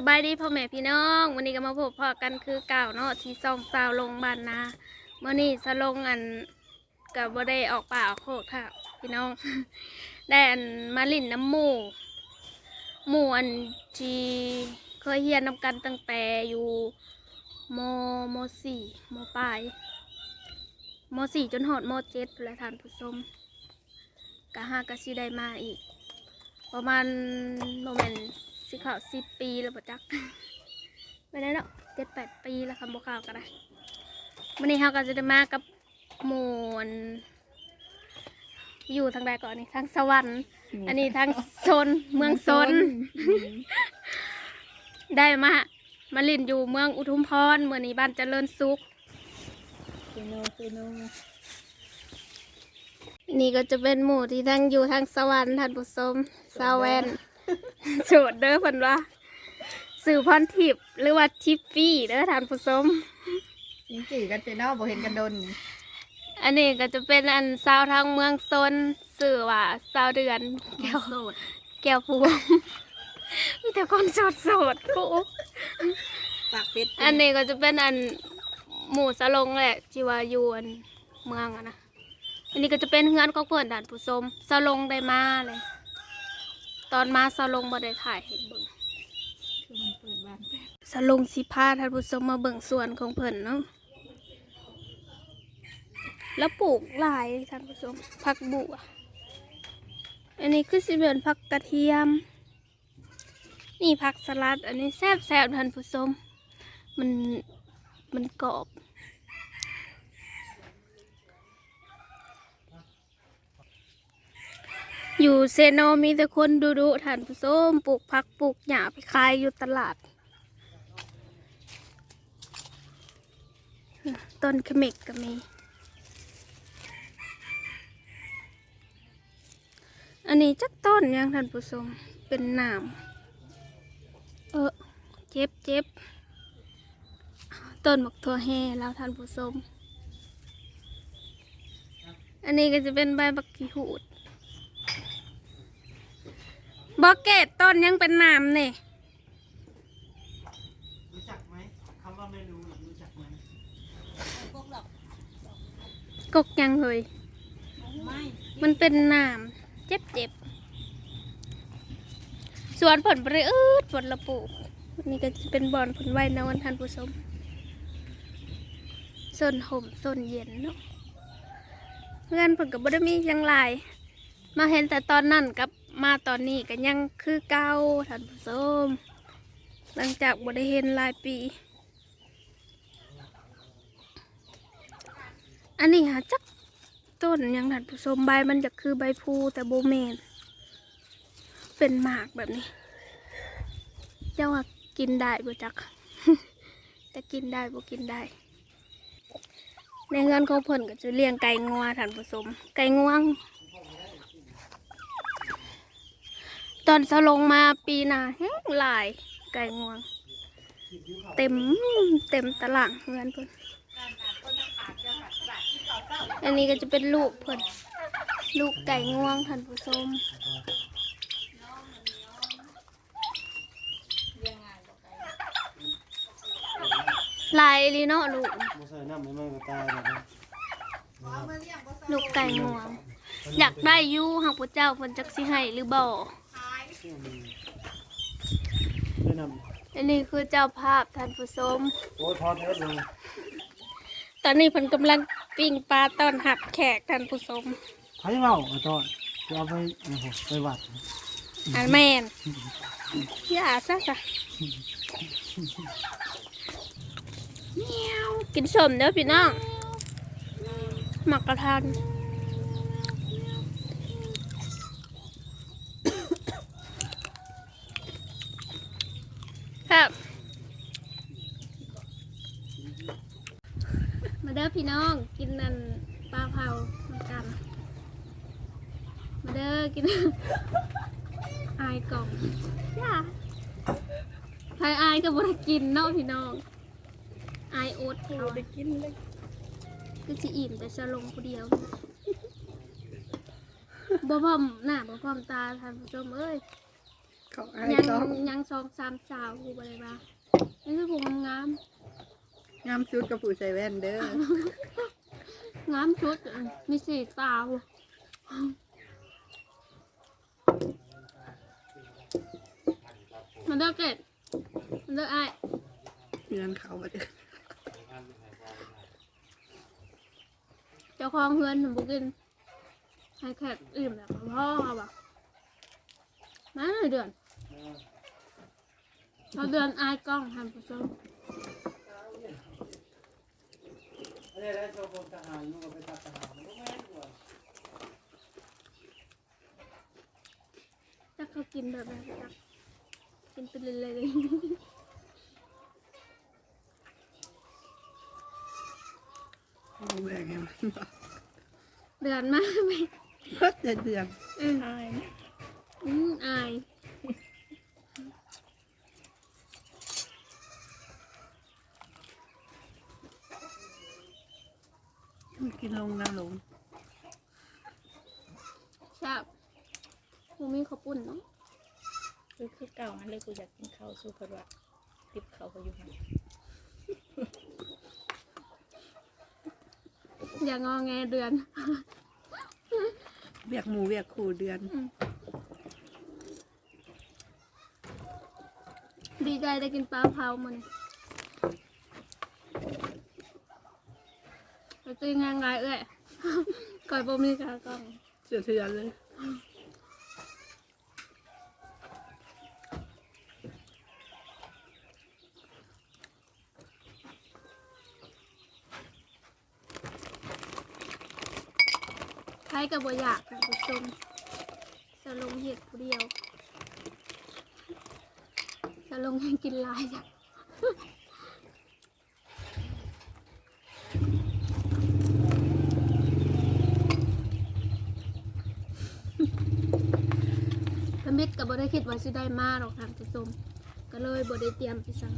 สบายดีพ่อแม่พี่น้องวันนี้ก็มาพบพ่อกันคือเก่าเนาะที่ซองซาวลงบ้านนาเมื่อนี้สลงอันกับบ่ได้ออกป่าออกโคกค่ะ พี่น้อง ได้อันมาลิ่นน้ำหมูหมูอันทีเคยเฮียนนำกันตั้งแต่อยู่โมโมสี่โมปลายโมสี่จนหอดมเจ็ดและทานผู้ชมกะห้ากะสิได้มาอีก ประมาณโมเมนสิ ข่าวสิบปีแล้วปะจักไม่ได้เนาะเจ็ดแปดปีแล้วคำบอกข่าวก็ได้วันนี้เราก็จะได้มากับหมวนอยู่ทางใดก่อนนี่ทางสวรรค์อันนี้ทางโซนเมืองโซนได้มามาลินอยู่เมืองอุทุมพรเมื่อนี้บ้านเจริญสุขเซโนเซโนนี่ก็จะเป็นหมู่ที่ทั้งอยู่ทางสวรรค์ท่านผู้ชมซาแวน โสดเด้อเพิ่นว่า สื่อพรทิพย์หรือว่าทิฟฟี่เด้อท่านผู้ชมยิงจีกันเซโนบ่เห็นกันโดนอันนี้ก็จะเป็นอันสาวทางเมืองซนสื่อว่าสาวเดือนแก้วโสดแก้วพวงมีแต่คนโสดโสดๆกูปากเป็ดอันนี้ก็จะเป็นอันหมู่สะลงแหละที่ว่าอยู่อันเมืองอะนะอันนี้ก็จะเป็นเฮือนของเพื่อนด่านผู้ชมสะลงได้มาเลย ตอนมาสะลงบ่ได้ถ่ายให้เบิ่งคือมันเปิดบานแป๊บสลงสิพาท่านผู้ชมมาเบิ่งสวนของเพิ่นเนาะแล้วปลูกหลายท่านผู้ชมผักบัวอันนี้คือสิเป็นผักกระเทียม นี่ผักสลัด อันนี้แซ่บแซ่บท่านผู้ชมมันมันกรอบ อยู่เซโนมีแต่คนดูดูๆท่านผู้มปลูกผักปลูกหญ้าไปขายอยู่ตลาด ต้นเขมิกก็มี อันนี้จักต้นยังท่านผู้ชมเป็นหนามเออเจ็บเจ็บต้นบักทัวแห่แล้วท่านผู้ชมอันนี้ก็จะเป็นใบบักกีหูด บอกเกตต้นยังเป็นหนามเนี่ยรู้จักไหมคำว่าไม่รู้น่ะรู้จักไหมกกยังเลยไม่มันเป็นน้ำเจ็บเจ็บสวนผลบริอืดผลละปลูกนี่ก็จะเป็นบอนผลไว้นะวันทันผู้ชมส่วนห่มส่วนเย็นเนาะเพื่อนผลกับบได้มีหยังหลาย มาเห็นแต่ตอนนั้นกับ มาตอนนี้ก็ยังคือเก่าท่านผู้ชมหลังจากบ่ได้เห็นหลายปี อันนี้หาจักต้นยังท่านผู้ชมใบมันจะคือใบพูแต่โบเมน เป็นหมากแบบนี้ เจ้าว่ากินได้บ่จัก แต่กินได้บ่กินได้ ในเงินของเพิ่นก็จะเลี้ยงไก่งวท่านผู้ชมไก่งวง ตอนสลงมาปีหนาแห้งหลายไก่งวง เต็มเต็มตลาดเงินเพิ่นอันนี้ก็จะเป็นลูกเพิ่นลูกไก่งวงท่านผู้ชมลายลีเนาะลูกใส่น้ำไม่มันก็ตายเลยนะลูกไก่งวง อยากได้ยูหากพระเจ้าเพิ่นจักสิให้หรือบ่ ได้นอันนี้คือเจ้าภาพท่านผู้ชมำโอ้ยพอเถิดเลยตอนนี้เพิ่นกำลังปิ้งปลาต้อนหับแขกท่านผู้ชมใครเมาไอ้ต้อนจะเอาไปโอ้โหไปวัดอันแม่นอย่าซะจ้ะเมียวกินสมเด้อพี่น้องหมักกระทัน ครับมาเด้อพี่น้องกินนันปลาเผาเหมือนกัน มาเด้อกิน อายกล่องย่าใครอายก็บ่ได้กินเนาะพี่น้องอายโอ๊ตเอาได้กินเลยก็สิอิ่มแต่จะลงผู้เดียวบ่พร้อมหน้าบ่พร้อมตาท่านผู้ชมเอ้ย เขาให้ยังต้องยังสองสามสาวกูอะไรบ้างนี่คือผมงามงามชุดกับผู้ใส่แว่นเด้อ งามชุดมีสี่สาวมันเลิกเก็ดมันเลิกไอ้ายเงินเขามาเด้อเจ้าของเพื่อนหนูบุกินให้แขกอิ่มแล้วก็พ่อเขาบอกมาเลยเดือน เราเดือนอายกล้องทำผู้ชมอันนี้ได้โชว์พลทหารลูกก็ไปตัดทหารลูกแม่ตัวถ้าเขากินแบบนั้นจักกินไปเลยเลยโอ้แบ่งให้มันบ่เดือนมาไหมเพิ่นจะเดือนอืมอืมอาย กินลงน้ำลงแซ่บกูมีข้าวปุ้นเนาะคือคือเก่าอันเลยกูอยากกินข้าวสู้เพิ่นว่าติบเขาวไปอยู่หั่นอย่างงอแงเดือนเวียกหมูเวียกขู่เดือน ดีใจได้กินปลาเผามัน ไปตีงานไงเอ้ยก่อยบ่มีกากล้องเสือเทือนเลยใครกับบ่อยากคุณผู้ชมสลงเห็ดผู้เดียวสลงให้กินหลายจ้ะ พมิตรกั บบ่ได้คิดว่าสิได้มาหรอกทางผู้ชมก็เลยบ่ได้เตรียมไปสั่ง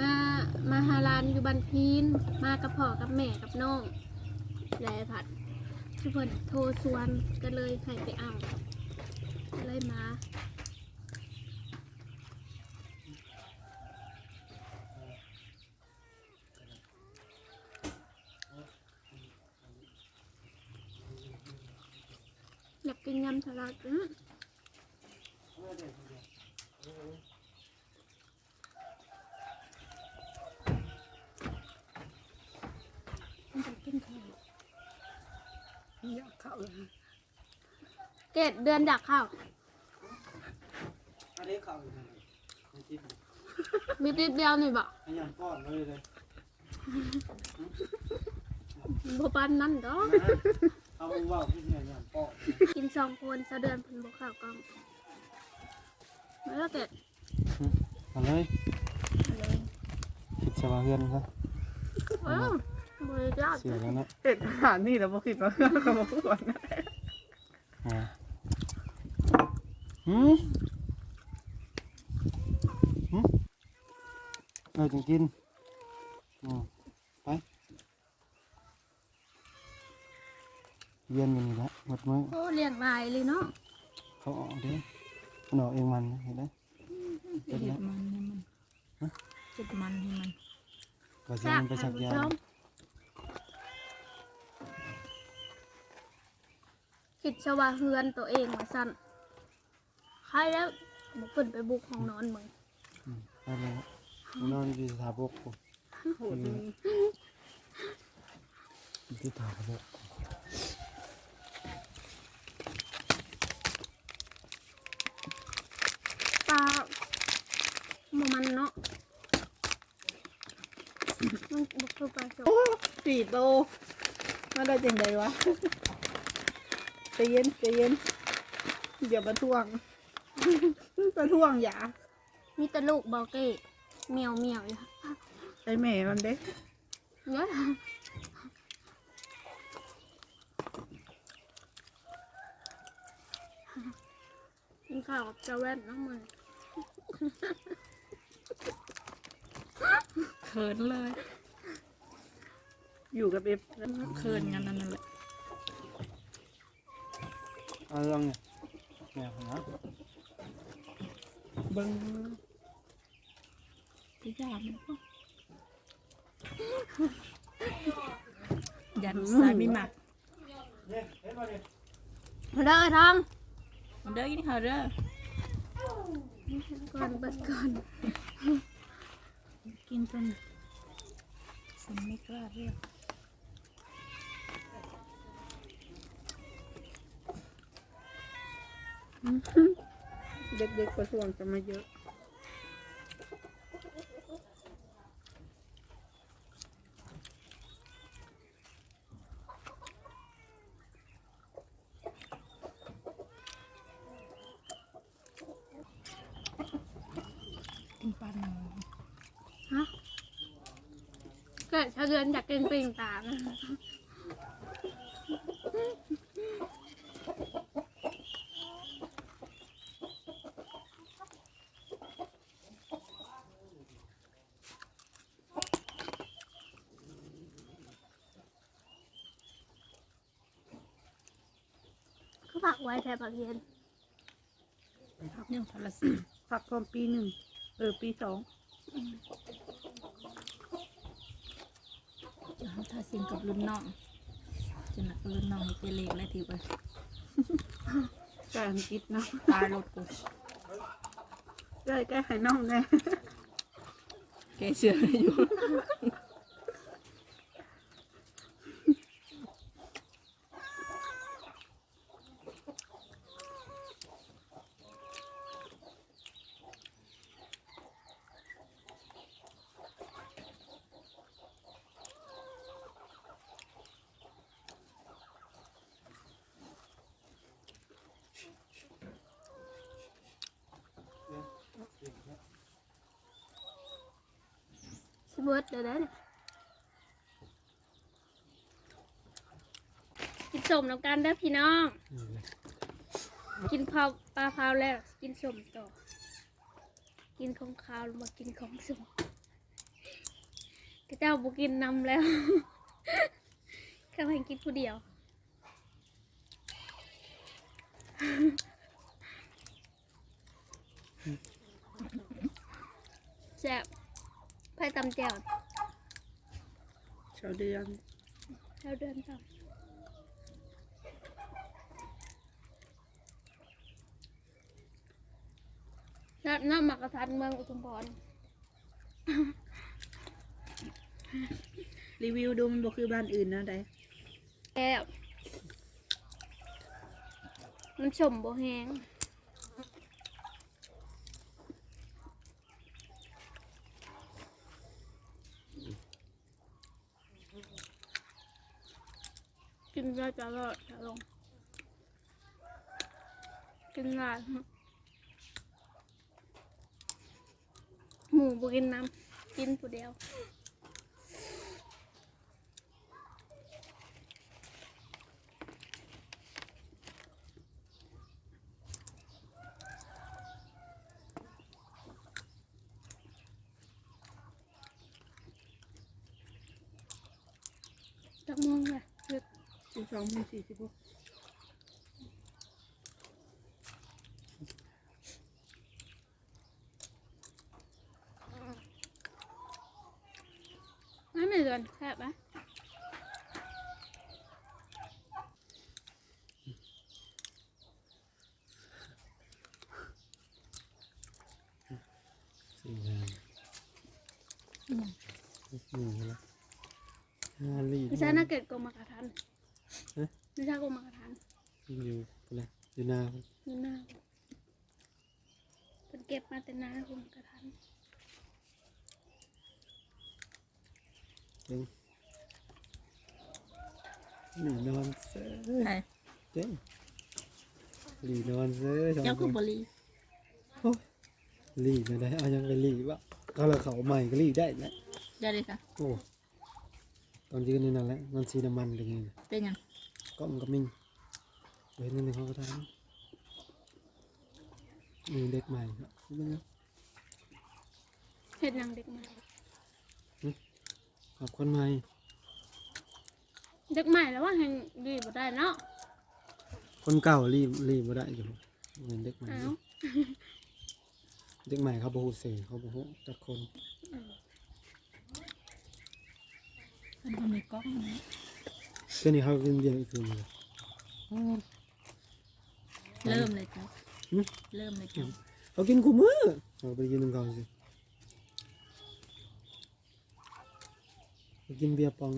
มา มาหาลานอยู่บ้านพีนมากับพ่อกับแม่กับน้องยายผัดทุกคนโทรสวนก็เลยใครไปเอาก็เลยมาอยากกินยำสลัดอื้ อมันจะกินข้าวอยากเข้าเลยเกดเดือนอยากเข้า อันนี้เขาอยู่ไหนไม่คิดมีติดเดียวนี่บ่พยายามป้อนเลยเลยบ่ปานนั้นดอกนะเอาว่าพี่เนี่ยพยายามป้อน กินสองคนสะเดือนเพิ่นบ่เข้ากล้อง แล้วเกดมาเลยเลยคิดสบายเพื่อนซะเอ้าบ่ได้จ้าเสียแล้วนะเห็ดอาหารนี่เราบ่คิดว่าเขาบอกก่อนนะอ่าหืมหืมเออจังกินอืมไปเย็นอยู่นี่ละหมดมื้อโอ้เลี้ยงหลายเลยเนาะเขาออกเด้ มันออกเองมันเห็นไหมเห็ดมันให้มันเห็ดมันให้มันก็จะมันไปสักยาท่นผู้ชมคิดชว่าเฮือนตัวเองว่าสั่นใครแล้วบ่ขึ้นไปบุกห้องนอนมึงอืมไปเลยนอนอยู่สถาบกกูโหดนี่อยู่ที่สถาบก ลาหมูมันเนาะมันบุกคือปลาสดโอ้สี่โตมาได้จังไดวะใจเย็นใจเย็นเดี๋ยวมาท่วงมาท่วงอย่ามีแต่ลูกเบาเก้เมียวเมียวอยู่ไอแม่มันเด้เยอะกินข้าวกับเจ้าแว่นน้องมัน เขินเลย อยู่กับเอฟเขินกันนั่นแหละเอาเรื่องเนี่ยแม่ผมนะเบิ้งพี่ยามันก็ยันสายไม่หมักมาเด้อทองมันเด้อกินข้าวเด้อ ก่อนเบิดก่อนกินจนสมไม่กล้าเรียกเด็กๆประท้วงจะมาเยอะ กินปลาหน่อย ฮะเกิดชาวเดื ปิ่งตานะเขาฝากไว้แถบปากเย็นเนี่ยพลาสีพักก่อนปีหนึ่งเออปีสอง ถ้าสิงกับรุ่นน้องจะหนักกับรุ่นน้องให้เจเล็กและทีไปแกอังกฤษเนาะตายรถกูแกแกให้น้องแน่แกเชื่ออยู่ สิ เบิร์ดเดี๋ยวได้นกินสมน้ำกันเด้อพี่น้อง กินเผาปลาเผาแล้ว กินสมต่อ กินของขาวแล้วมากินของสมกระเจ้าบุกินนำแล้วเขาให้กินผู้เดียว แซ่บ ไผ่ตำแจ่วชาวเดือนเท่าเดือนตำน้ำน้ำหมักกระทันเมืองอุทุมพรรีวิวดูมันบอกคือบ้านอื่นนะได้แก้วมันชมโบแหง กินได้ตลอดจะลงกินหลายหมูบุกินน้ำกินผู้เดียว จักโมงเลยคือ ปี สองปีสี่สิบหกไม่มีเดือนแคบไหมสี่งานหนึ่งแล้วห้าลีดไม่ใช่น่าเกิดกรมกระทัน ฮะไม่ใช่กรมกระทันอยู่อะไรอยู่หน้าอยู่หน้าเป็นเก็บมาแต่หน้ากรมกระทันเจ้งหลีนอนเซ่ใช่เจ้งหลีนอนเซ่สองเจ้าคคือนบรีหลีไม่ได้เอายังไปหลีวะก็เลยเขาใหม่ก็หลีได้แหละได้เลยค่ะ โอ้ตอนยืนนี่นั่นแหละมันสีน้ำมันเป็นไงนะเป็นยัง ก็มันก็มิ่งเว้นนั่นเองเขาก็ทำมีเด็กใหม่ครับเบิ่งนะเห็ดหนังเด็กใหม่ขอบคนใหม่เด็กใหม่แล้วว่าแห่งดีบ่ได้เนาะคนเก่ารีบรีบมาได้อยู่เงินเด็กใหม่เอ้าเด็กใหม่เขาบ่ฮู้เสงเขาบ่ฮู้จักคนมันบ่มีกล้องนะ เพื่อนนี่เขากินเบียร์อีกคืนเลยเริ่มเลยจ้ะหึเริ่มเลยจ้ะเขากินกูมือเราไปกินน้ำเขาสิเขากินเบียร์ปอง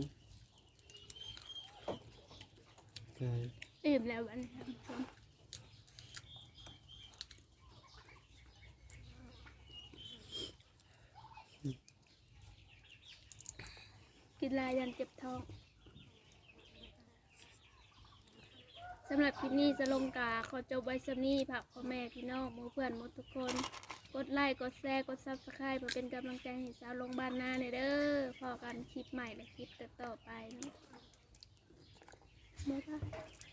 ใช่อิ่มแล้ววันนี้ท่านผู้ชมกินหลายยันเจ็บท้องำหรับคลิปนี้จะลงกาขอจบไว้สำนี้ผักพ่อแม่พี่น้องมู่เพื่อนมดทุกคน กดไลค์กดแชร์กดซับสไครป์เพื่อเป็นกำลังใจให้สาวลงบ้านนาเนี่ยเด้อพอกันคลิปใหม่และคลิปต่อๆไปเนาะบ๊ายบาย